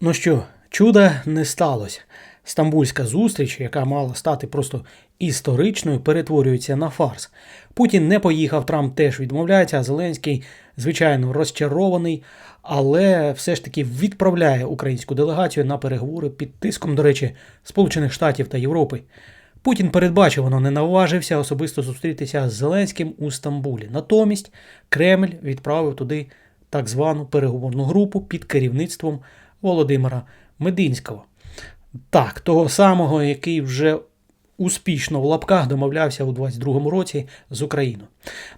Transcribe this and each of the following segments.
Ну що, чуда не сталося. Стамбульська зустріч, яка мала стати просто історичною, перетворюється на фарс. Путін не поїхав, Трамп теж відмовляється, а Зеленський, звичайно, розчарований, але все ж таки відправляє українську делегацію на переговори під тиском, до речі, Сполучених Штатів та Європи. Путін передбачувано не наважився особисто зустрітися з Зеленським у Стамбулі. Натомість Кремль відправив туди так звану переговорну групу під керівництвом Володимира Мединського. Так, того самого, який вже успішно в лапках домовлявся у 22-му році з Україною.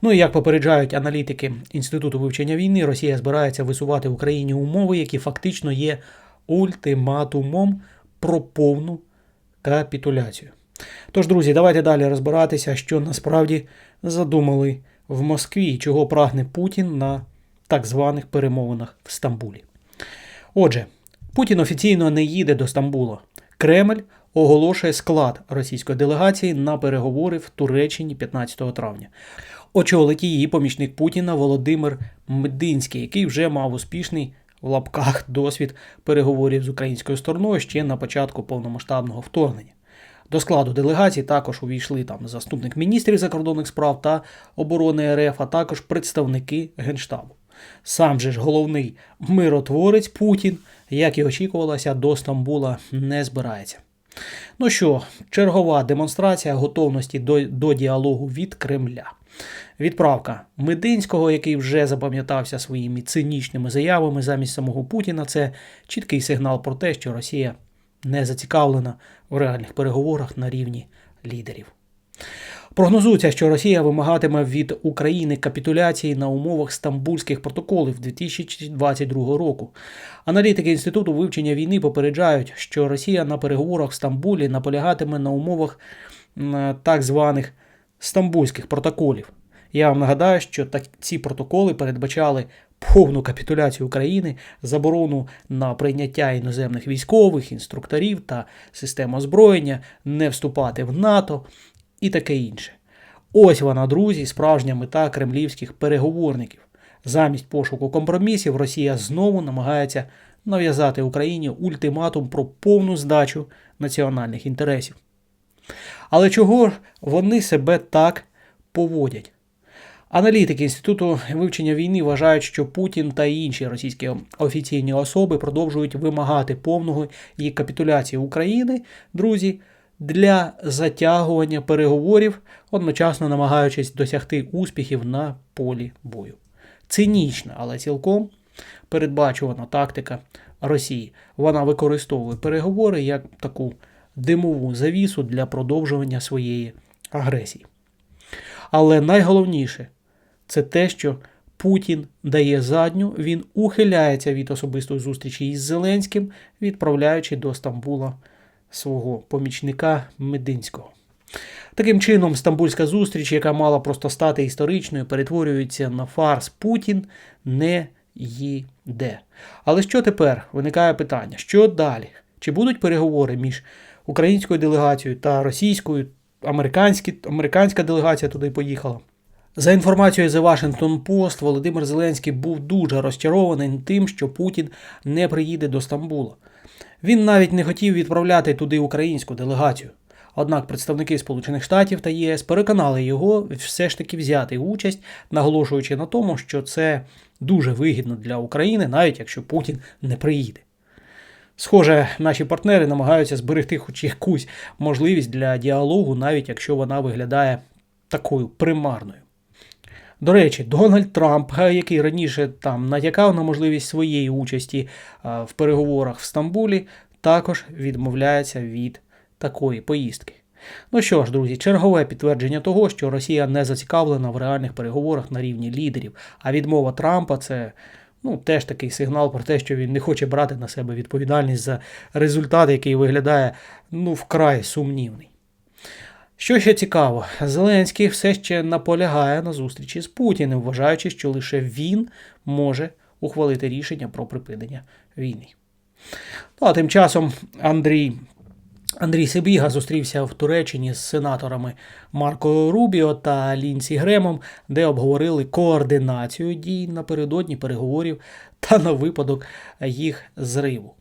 Ну і як попереджають аналітики Інституту вивчення війни, Росія збирається висувати в Україні умови, які фактично є ультиматумом про повну капітуляцію. Тож, друзі, давайте далі розбиратися, що насправді задумали в Москві чого прагне Путін на так званих перемовинах в Стамбулі. Отже, Путін офіційно не їде до Стамбула. Кремль оголошує склад російської делегації на переговори в Туреччині 15 травня. Очолить її помічник Путіна Володимир Мединський, який вже мав успішний в лапках досвід переговорів з українською стороною ще на початку повномасштабного вторгнення. До складу делегації також увійшли там заступник міністрів закордонних справ та оборони РФ, а також представники Генштабу. Сам же ж головний миротворець Путін, як і очікувалося, до Стамбула не збирається. Ну що, чергова демонстрація готовності до, до діалогу від Кремля. Відправка Мединського, який вже запам'ятався своїми цинічними заявами замість самого Путіна, це чіткий сигнал про те, що Росія не зацікавлена в реальних переговорах на рівні лідерів. Прогнозується, що Росія вимагатиме від України капітуляції на умовах стамбульських протоколів 2022 року. Аналітики Інституту вивчення війни попереджають, що Росія на переговорах в Стамбулі наполягатиме на умовах так званих стамбульських протоколів. Я вам нагадаю, що так ці протоколи передбачали повну капітуляцію України, заборону на прийняття іноземних військових, інструкторів та систем озброєння, не вступати в НАТО і таке інше. Ось вона, друзі, справжня мета кремлівських переговорників. Замість пошуку компромісів Росія знову намагається нав'язати Україні ультиматум про повну здачу національних інтересів. Але чого ж вони себе так поводять? Аналітики Інституту вивчення війни вважають, що Путін та інші російські офіційні особи продовжують вимагати повного її капітуляції України, друзі, для затягування переговорів, одночасно намагаючись досягти успіхів на полі бою. Цинічна, але цілком передбачувана тактика Росії. Вона використовує переговори як таку димову завісу для продовжування своєї агресії. Але найголовніше це те, що Путін дає задню, він ухиляється від особистої зустрічі із Зеленським, відправляючи до Стамбула свого помічника Мединського. Таким чином, стамбульська зустріч, яка мала просто стати історичною, перетворюється на фарс Путін не їде. Але що тепер? Виникає питання: що далі? Чи будуть переговори між українською делегацією та російською? Американські, американська делегація туди поїхала. За інформацією The Washington Post, Володимир Зеленський був дуже розчарований тим, що Путін не приїде до Стамбула. Він навіть не хотів відправляти туди українську делегацію. Однак представники Сполучених Штатів та ЄС переконали його все ж таки взяти участь, наголошуючи на тому, що це дуже вигідно для України, навіть якщо Путін не приїде. Схоже, наші партнери намагаються зберегти хоч якусь можливість для діалогу, навіть якщо вона виглядає такою примарною. До речі, Дональд Трамп, який раніше там натякав на можливість своєї участі в переговорах в Стамбулі, також відмовляється від такої поїздки. Ну що ж, друзі, чергове підтвердження того, що Росія не зацікавлена в реальних переговорах на рівні лідерів, а відмова Трампа це ну, теж такий сигнал про те, що він не хоче брати на себе відповідальність за результат, який виглядає ну, вкрай сумнівний. Що ще цікаво, Зеленський все ще наполягає на зустрічі з Путіним, вважаючи, що лише він може ухвалити рішення про припинення війни. Ну, а тим часом Андрій Андрій Сибіга зустрівся в Туреччині з сенаторами Марко Рубіо та Лінсі Гремом, де обговорили координацію дій напередодні переговорів та на випадок їх зриву.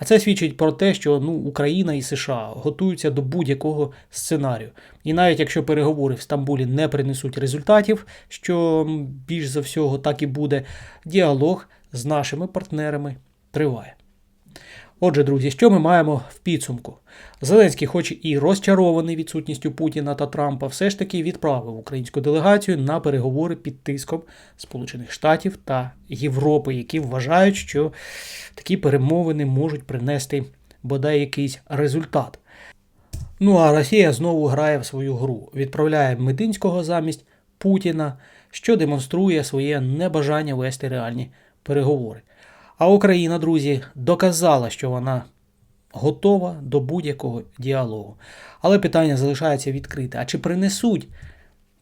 А це свідчить про те, що ну, Україна і США готуються до будь-якого сценарію. І навіть якщо переговори в Стамбулі не принесуть результатів, що більш за всього так і буде, діалог з нашими партнерами триває. Отже, друзі, що ми маємо в підсумку? Зеленський, хоч і розчарований відсутністю Путіна та Трампа, все ж таки відправив українську делегацію на переговори під тиском Сполучених Штатів та Європи, які вважають, що такі перемовини можуть принести бодай якийсь результат. Ну а Росія знову грає в свою гру, відправляє Мединського замість Путіна, що демонструє своє небажання вести реальні переговори. А Україна, друзі, доказала, що вона готова до будь-якого діалогу. Але питання залишається відкрите: а чи принесуть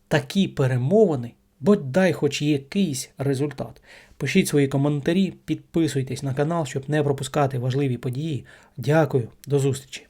такі перемовини, бодай хоч якийсь результат? Пишіть свої коментарі, підписуйтесь на канал, щоб не пропускати важливі події. Дякую, до зустрічі!